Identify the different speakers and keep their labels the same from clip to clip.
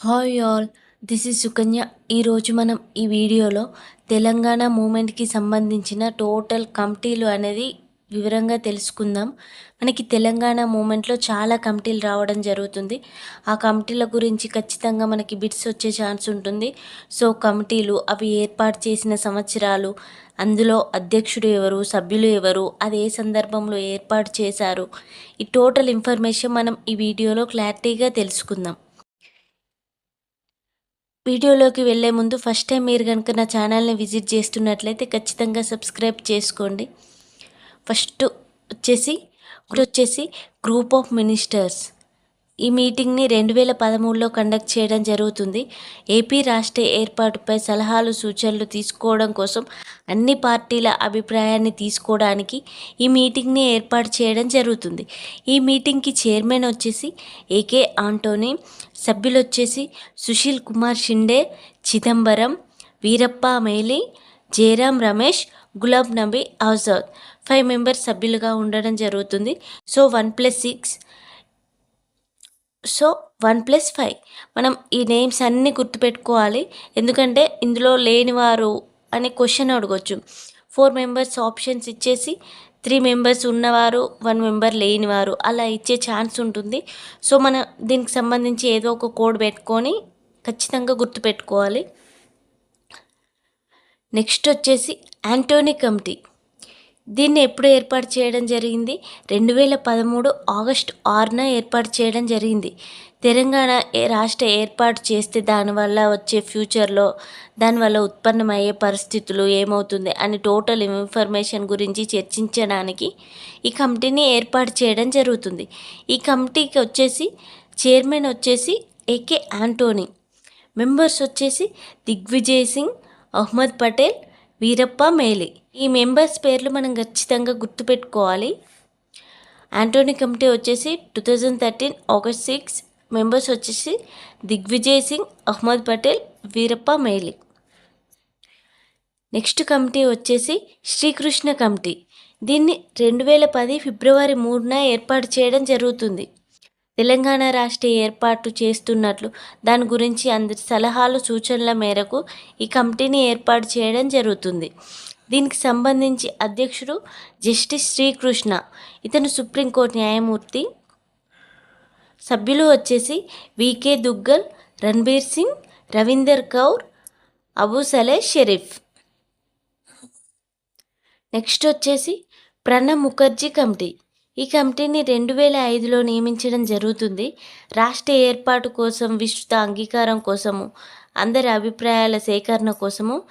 Speaker 1: Hi all this is Sukanya ఈరోజు మనం ఈ వీడియోలో తెలంగాణ మూమెంట్కి సంబంధించిన టోటల్ కమిటీలు అనేది వివరంగా తెలుసుకుందాం. మనకి తెలంగాణ మూమెంట్లో చాలా కమిటీలు రావడం జరుగుతుంది. ఆ కమిటీల గురించి ఖచ్చితంగా మనకి బిట్స్ వచ్చే ఛాన్స్ ఉంటుంది. సో కమిటీలు అవి ఏర్పాటు చేసిన సంవత్సరాలు అందులో అధ్యక్షుడు ఎవరు సభ్యులు ఎవరు అది ఏ సందర్భంలో ఏర్పాటు చేశారు ఈ టోటల్ ఇన్ఫర్మేషన్ మనం ఈ వీడియోలో క్లారిటీగా తెలుసుకుందాం. వీడియోలోకి వెళ్ళే ముందు ఫస్ట్ టైం మీరు కనుక నా ఛానల్ని విజిట్ చేస్తున్నట్లయితే ఖచ్చితంగా సబ్స్క్రైబ్ చేసుకోండి. ఫస్ట్ వచ్చేసి ఇప్పుడు వచ్చేసి గ్రూప్ ఆఫ్ మినిస్టర్స్ ఈ మీటింగ్ని రెండు వేల పదమూడులో కండక్ట్ చేయడం జరుగుతుంది. ఏపీ రాష్ట్ర ఏర్పాటుపై సలహాలు సూచనలు తీసుకోవడం కోసం అన్ని పార్టీల అభిప్రాయాన్ని తీసుకోవడానికి ఈ మీటింగ్ని ఏర్పాటు చేయడం జరుగుతుంది. ఈ మీటింగ్కి చైర్మన్ వచ్చేసి ఏకే ఆంటోనీ సభ్యులు వచ్చేసి సుశీల్ కుమార్ షిండే చిదంబరం వీరప్ప మేలి జయరాం రమేష్ గులాబ్ నబీ ఆజాద్. ఫైవ్ మెంబర్స్ సభ్యులుగా ఉండడం జరుగుతుంది. So one plus six so one plus five. మనం ఈ నేమ్స్ అన్నీ గుర్తుపెట్టుకోవాలి. ఎందుకంటే ఇందులో లేనివారు అనే క్వశ్చన్ అడగొచ్చు. ఫోర్ మెంబర్స్ ఆప్షన్స్ ఇచ్చేసి త్రీ మెంబర్స్ ఉన్నవారు వన్ మెంబర్ లేనివారు అలా ఇచ్చే ఛాన్స్ ఉంటుంది. సో మనం దీనికి సంబంధించి ఏదో ఒక కోడ్ పెట్టుకొని ఖచ్చితంగా గుర్తుపెట్టుకోవాలి. నెక్స్ట్ వచ్చేసి యాంటోనీ కమిటీ. దీన్ని ఎప్పుడు ఏర్పాటు చేయడం జరిగింది? రెండు వేల పదమూడు ఆగస్టు ఆరున ఏర్పాటు చేయడం జరిగింది. తెలంగాణ రాష్ట్ర ఏర్పాటు చేస్తే దానివల్ల వచ్చే ఫ్యూచర్లో దానివల్ల ఉత్పన్నమయ్యే పరిస్థితులు ఏమవుతుంది అని టోటల్ ఇన్ఫర్మేషన్ గురించి చర్చించడానికి ఈ కమిటీని ఏర్పాటు చేయడం జరుగుతుంది. ఈ కమిటీకి వచ్చేసి చైర్మన్ వచ్చేసి ఏకే ఆంటోనీ. మెంబర్స్ వచ్చేసి దిగ్విజయ్ సింగ్ అహ్మద్ పటేల్ వీరప్ప మేలి. ఈ మెంబర్స్ పేర్లు మనం ఖచ్చితంగా గుర్తుపెట్టుకోవాలి. ఆంటోనీ కమిటీ వచ్చేసి two thousand thirteen August six members వచ్చేసి దిగ్విజయ్ సింగ్ అహ్మద్ పటేల్ వీరప్ప మేలి. నెక్స్ట్ కమిటీ వచ్చేసి శ్రీకృష్ణ కమిటీ. దీన్ని రెండు వేల పది ఫిబ్రవరి మూడున ఏర్పాటు చేయడం జరుగుతుంది. తెలంగాణ రాష్ట్ర ఏర్పాటు చేస్తున్నట్లు దాని గురించి అందరి సలహాలు సూచనల మేరకు ఈ కమిటీని ఏర్పాటు చేయడం జరుగుతుంది. దీనికి సంబంధించి అధ్యక్షుడు జస్టిస్ శ్రీకృష్ణ ఇతను సుప్రీంకోర్టు న్యాయమూర్తి సభ్యులు వచ్చేసి V K Duggal Ranbir Singh Ravinder Kaur Abu Saleh Sharif. Next వచ్చేసి ప్రణబ్ ముఖర్జీ కమిటీ. ఈ కమిటీని రెండు వేల ఐదులో నియమించడం జరుగుతుంది. రాష్ట్ర ఏర్పాటు కోసం విస్తృత అంగీకారం కోసము అందరి అభిప్రాయాల సేకరణ కోసము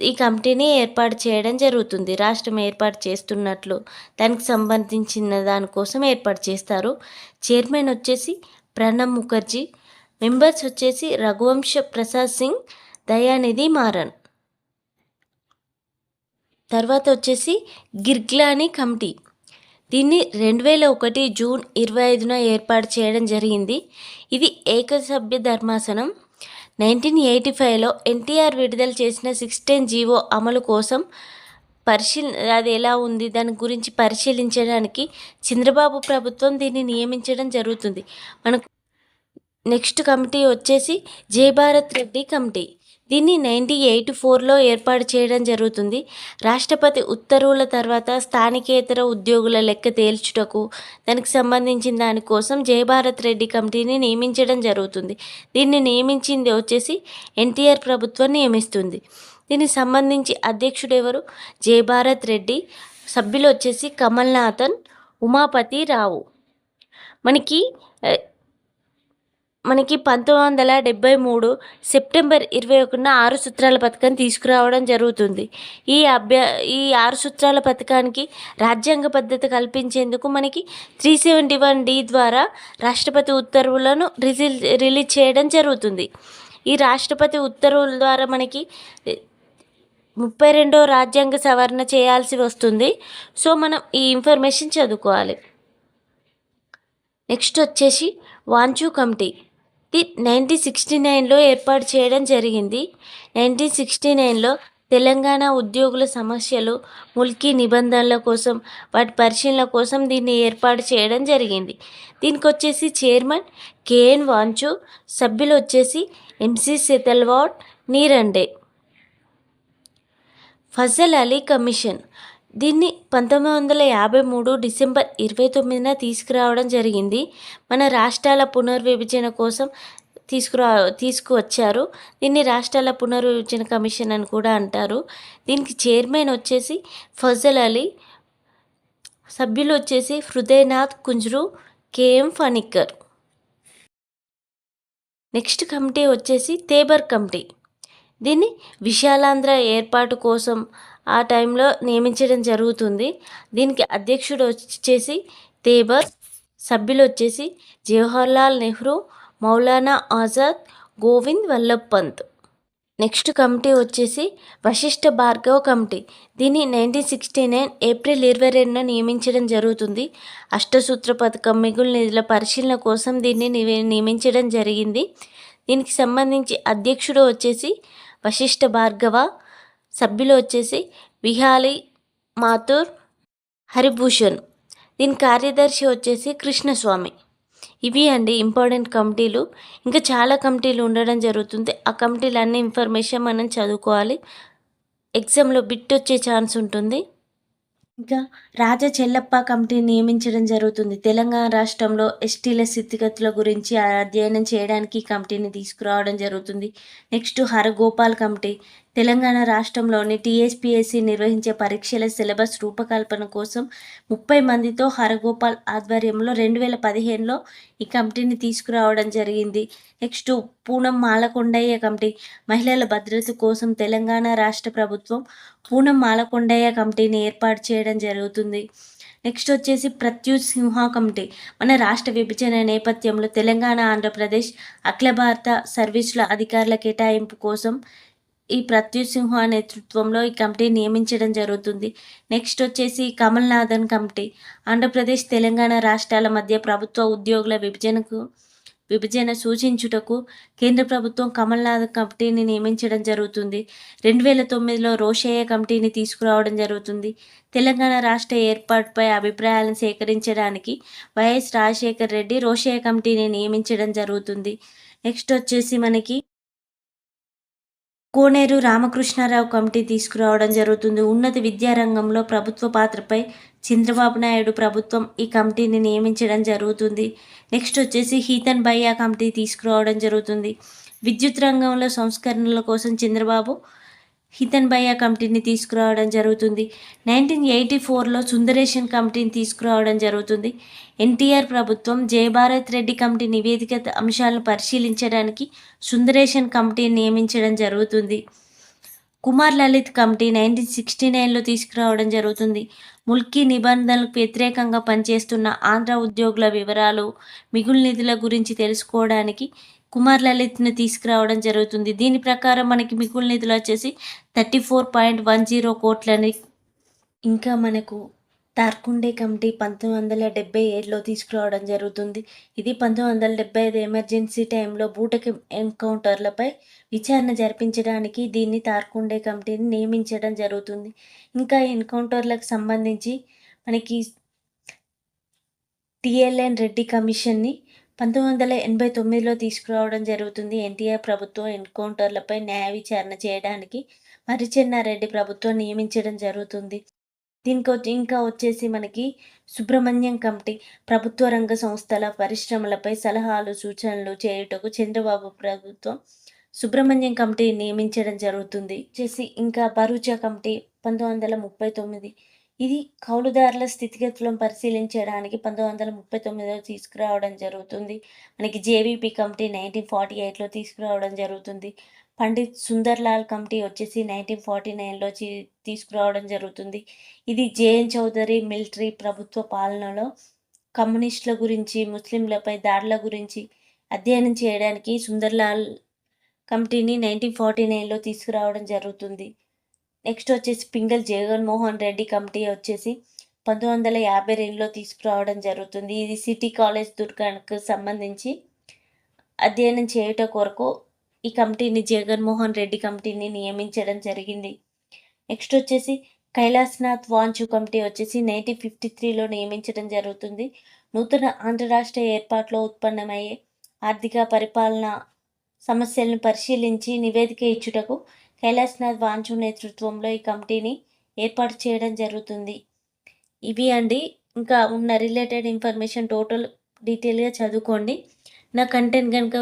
Speaker 1: ఈ కమిటీని ఏర్పాటు చేయడం జరుగుతుంది. రాష్ట్రం ఏర్పాటు చేస్తున్నట్లు దానికి సంబంధించిన దానికోసం ఏర్పాటు చేస్తారు. చైర్మన్ వచ్చేసి ప్రణబ్ ముఖర్జీ మెంబర్స్ వచ్చేసి రఘువంశ ప్రసాద్ సింగ్ దయానిధి మారన్. తర్వాత వచ్చేసి గిర్గ్లానీ కమిటీ. దీన్ని రెండు వేల ఒకటి జూన్ ఇరవై ఐదున ఏర్పాటు చేయడం జరిగింది. ఇది ఏకసభ్య ధర్మాసనం. నైన్టీన్ ఎయిటీ ఫైవ్లో ఎన్టీఆర్ విడుదల చేసిన సిక్స్టీన్ జీవో అమలు కోసం పరిశీలి అది ఎలా ఉంది? దాని గురించి పరిశీలించడానికి చంద్రబాబు ప్రభుత్వం దీన్ని నియమించడం జరుగుతుంది. మనకు నెక్స్ట్ కమిటీ వచ్చేసి జయభారత్ రెడ్డి కమిటీ. దీన్ని నైన్టీ ఎయిట్ ఫోర్లో ఏర్పాటు చేయడం జరుగుతుంది. రాష్ట్రపతి ఉత్తర్వుల తర్వాత స్థానికేతర ఉద్యోగుల లెక్క తేల్చుటకు దానికి సంబంధించిన దానికోసం జయభారత్ రెడ్డి కమిటీని నియమించడం జరుగుతుంది. దీన్ని నియమించింది వచ్చేసి ఎన్టీఆర్ ప్రభుత్వం నియమిస్తుంది. దీనికి సంబంధించి అధ్యక్షుడు ఎవరు? జయభారత్ రెడ్డి. సభ్యులు వచ్చేసి కమల్నాథన్ ఉమాపతి రావు. మనకి మనకి పంతొమ్మిది వందల డెబ్బై మూడు సెప్టెంబర్ ఇరవై ఒకటిన ఆరు సూత్రాల పథకం తీసుకురావడం జరుగుతుంది. ఈ అభ్య ఈ ఆరు సూత్రాల పథకానికి రాజ్యాంగ పద్ధతి కల్పించేందుకు మనకి త్రీ సెవెంటీ వన్ డి ద్వారా రాష్ట్రపతి ఉత్తర్వులను రిజిల్ రిలీజ్ చేయడం జరుగుతుంది. ఈ రాష్ట్రపతి ఉత్తర్వుల ద్వారా మనకి ముప్పై రెండో రాజ్యాంగ సవరణ చేయాల్సి వస్తుంది. సో మనం ఈ ఇన్ఫర్మేషన్ చదువుకోవాలి. నెక్స్ట్ వచ్చేసి వాంచు కమిటీ. నైన్టీన్ సిక్స్టీ నైన్లో ఏర్పాటు చేయడం జరిగింది. నైన్టీన్ సిక్స్టీ నైన్లో తెలంగాణ ఉద్యోగుల సమస్యలు ముల్కీ నిబంధనల కోసం వాటి పరిశీలన కోసం దీన్ని ఏర్పాటు చేయడం జరిగింది. దీనికి వచ్చేసి చైర్మన్ కేఎన్ వాంచు సభ్యులు వచ్చేసి ఎంసీ సెతల్వాడ్ నీరండే. ఫజల్ అలీ కమిషన్. దీన్ని పంతొమ్మిది వందల యాభై మూడు డిసెంబర్ ఇరవై తొమ్మిదిన తీసుకురావడం జరిగింది. మన రాష్ట్రాల పునర్విభజన కోసం తీసుకురా తీసుకువచ్చారు. దీన్ని రాష్ట్రాల పునర్విభజన కమిషన్ అని కూడా అంటారు. దీనికి చైర్మన్ వచ్చేసి ఫజల్ అలీ సభ్యులు వచ్చేసి Hridaynath Kunzru K M Panikkar next committee వచ్చేసి తేబర్ కమిటీ. దీన్ని విశాలాంధ్ర ఏర్పాటు కోసం ఆ టైంలో నియమించడం జరుగుతుంది. దీనికి అధ్యక్షుడు వచ్చేసి తేబర్ సభ్యులు వచ్చేసి జవహర్లాల్ నెహ్రూ మౌలానా ఆజాద్ గోవింద్ వల్లభ్ పంత్ నెక్స్ట్ కమిటీ వచ్చేసి వశిష్ఠ భార్గవ్ కమిటీ. దీన్ని నైన్టీన్ సిక్స్టీ నైన్ ఏప్రిల్ ఇరవై రెండున నియమించడం జరుగుతుంది. అష్టసూత్ర పథకం మిగులు నిధుల పరిశీలన కోసం దీన్ని నియమించడం జరిగింది. దీనికి సంబంధించి అధ్యక్షుడు వచ్చేసి వశిష్ఠ భార్గవ సభ్యులు వచ్చేసి విహాలి మాథూర్ హరిభూషణ్. దీని కార్యదర్శి వచ్చేసి కృష్ణస్వామి. ఇవి అండి ఇంపార్టెంట్ కమిటీలు. ఇంకా చాలా కమిటీలు ఉండడం జరుగుతుంది. ఆ కమిటీలు అన్ని ఇన్ఫర్మేషన్ మనం చదువుకోవాలి. ఎగ్జామ్లో బిట్ వచ్చే ఛాన్స్ ఉంటుంది. ఇంకా రాజా చెల్లప్ప కమిటీని నియమించడం జరుగుతుంది. తెలంగాణ రాష్ట్రంలో ఎస్టీల స్థితిగతుల గురించి అధ్యయనం చేయడానికి ఈ కమిటీని తీసుకురావడం జరుగుతుంది. Next Haragopal committee. తెలంగాణ రాష్ట్రంలోని టీఎస్పీఎస్సీ నిర్వహించే పరీక్షల సిలబస్ రూపకల్పన కోసం ముప్పై మందితో హరగోపాల్ ఆధ్వర్యంలో రెండు వేల పదిహేనులో ఈ కమిటీని తీసుకురావడం జరిగింది. నెక్స్ట్ పూనం మాలకొండయ్య కమిటీ మహిళల భద్రత కోసం తెలంగాణ రాష్ట్ర ప్రభుత్వం పూనం మాలకొండయ్య కమిటీని ఏర్పాటు చేయడం జరుగుతుంది. నెక్స్ట్ వచ్చేసి ప్రత్యుత్ సింహ కమిటీ మన రాష్ట్ర విభజన నేపథ్యంలో తెలంగాణ ఆంధ్రప్రదేశ్ అఖిల భారత సర్వీసుల అధికారుల కేటాయింపు కోసం ఈ ప్రత్యుత్ సింహ నేతృత్వంలో ఈ కమిటీ నియమించడం జరుగుతుంది. నెక్స్ట్ వచ్చేసి కమల్నాథన్ కమిటీ. ఆంధ్రప్రదేశ్ తెలంగాణ రాష్ట్రాల మధ్య ప్రభుత్వ ఉద్యోగుల విభజనకు విభజన సూచించుటకు కేంద్ర ప్రభుత్వం కమల్నాథ్ కమిటీని నియమించడం జరుగుతుంది. రెండు వేల తొమ్మిదిలో రోషయ్య కమిటీని తీసుకురావడం జరుగుతుంది. తెలంగాణ రాష్ట్ర ఏర్పాటుపై అభిప్రాయాలను సేకరించడానికి వైఎస్ రాజశేఖర్ రెడ్డి రోషయ్య కమిటీని నియమించడం జరుగుతుంది. నెక్స్ట్ వచ్చేసి మనకి కోనేరు రామకృష్ణారావు కమిటీ తీసుకురావడం జరుగుతుంది. ఉన్నత విద్యారంగంలో ప్రభుత్వ పాత్రపై చంద్రబాబు నాయుడు ప్రభుత్వం ఈ కమిటీని నియమించడం జరుగుతుంది. నెక్స్ట్ వచ్చేసి హీతన్ భయ్యా కమిటీ తీసుకురావడం జరుగుతుంది. విద్యుత్ రంగంలో సంస్కరణల కోసం చంద్రబాబు హితన్ భయ్య కమిటీని తీసుకురావడం జరుగుతుంది. నైన్టీన్ ఎయిటీ ఫోర్లో సుందరేషన్ కమిటీని తీసుకురావడం జరుగుతుంది. ఎన్టీఆర్ ప్రభుత్వం జయభారత్ రెడ్డి కమిటీ నివేదిక అంశాలను పరిశీలించడానికి సుందరేషన్ కమిటీని నియమించడం జరుగుతుంది. Kumar Lalit committee nineteen sixty నైన్లో తీసుకురావడం జరుగుతుంది. ముల్కీ నిబంధనలకు వ్యతిరేకంగా పనిచేస్తున్న ఆంధ్ర ఉద్యోగుల వివరాలు మిగులు నిధుల గురించి తెలుసుకోవడానికి కుమార్ లలిత్ని తీసుకురావడం జరుగుతుంది. దీని ప్రకారం మనకి మిగులు నిధులు వచ్చేసి thirty four point one zero కోట్లని ఇంకా మనకు తార్కుండే కమిటీ పంతొమ్మిది వందల డెబ్బై ఏడులో తీసుకురావడం జరుగుతుంది. ఇది పంతొమ్మిది వందల డెబ్బై ఐదు ఎమర్జెన్సీ టైంలో బూటకి ఎన్కౌంటర్లపై విచారణ జరిపించడానికి దీన్ని తార్కుండే కమిటీని నియమించడం జరుగుతుంది. ఇంకా ఎన్కౌంటర్లకు సంబంధించి మనకి టిఎల్ఎన్ రెడ్డి కమిషన్ని పంతొమ్మిది వందల ఎనభై తొమ్మిదిలో తీసుకురావడం జరుగుతుంది. ఎన్టీఆర్ ప్రభుత్వం ఎన్కౌంటర్లపై న్యాయ విచారణ చేయడానికి మరిచెన్నారెడ్డి ప్రభుత్వం నియమించడం జరుగుతుంది. దీనికి ఇంకా వచ్చేసి మనకి సుబ్రహ్మణ్యం కమిటీ ప్రభుత్వ రంగ సంస్థల పరిశ్రమలపై సలహాలు సూచనలు చేయుటకు చంద్రబాబు ప్రభుత్వం సుబ్రహ్మణ్యం కమిటీ నియమించడం జరుగుతుంది. చేసి ఇంకా భరూచా కమిటీ పంతొమ్మిది వందల ముప్పై తొమ్మిది ఇది కౌలుదారుల స్థితిగతులను పరిశీలించడానికి పంతొమ్మిది వందల ముప్పై తొమ్మిదిలో తీసుకురావడం జరుగుతుంది. మనకి జేవీపీ కమిటీ నైన్టీన్ ఫార్టీ ఎయిట్లో తీసుకురావడం జరుగుతుంది. పండిత్ సుందర్లాల్ కమిటీ వచ్చేసి నైన్టీన్ ఫార్టీ నైన్లో తీసుకురావడం జరుగుతుంది. ఇది జేఎన్ చౌదరి మిలిటరీ ప్రభుత్వ పాలనలో కమ్యూనిస్టుల గురించి ముస్లింలపై దాడుల గురించి అధ్యయనం చేయడానికి సుందర్లాల్ కమిటీని నైన్టీన్ ఫార్టీ నైన్లో తీసుకురావడం జరుగుతుంది. నెక్స్ట్ వచ్చేసి పింగల్ జగన్మోహన్ రెడ్డి కమిటీ వచ్చేసి పంతొమ్మిది వందల యాభై రెండులో తీసుకురావడం జరుగుతుంది. ఇది సిటీ కాలేజ్ దుర్గానికి సంబంధించి అధ్యయనం చేయుట కొరకు ఈ కమిటీని జగన్మోహన్ రెడ్డి కమిటీని నియమించడం జరిగింది. నెక్స్ట్ వచ్చేసి కైలాస్నాథ్ వాంచు కమిటీ వచ్చేసి నైన్టీన్ ఫిఫ్టీ త్రీలో నియమించడం జరుగుతుంది. నూతన ఆంధ్ర రాష్ట్ర ఏర్పాటులో ఉత్పన్నమయ్యే ఆర్థిక పరిపాలన సమస్యలను పరిశీలించి నివేదిక ఇచ్చుటకు కైలాస్నాథ్ వాంచు నేతృత్వంలో ఈ కమిటీని ఏర్పాటు చేయడం జరుగుతుంది. ఇవి అండి. ఇంకా ఉన్న రిలేటెడ్ ఇన్ఫర్మేషన్ టోటల్ డీటెయిల్గా చదువుకోండి. నా కంటెంట్ కనుక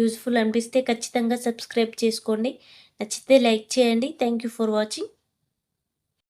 Speaker 1: యూస్ఫుల్ అనిపిస్తే ఖచ్చితంగా సబ్స్క్రైబ్ చేసుకోండి. నచ్చితే లైక్ చేయండి. Thank you for watching.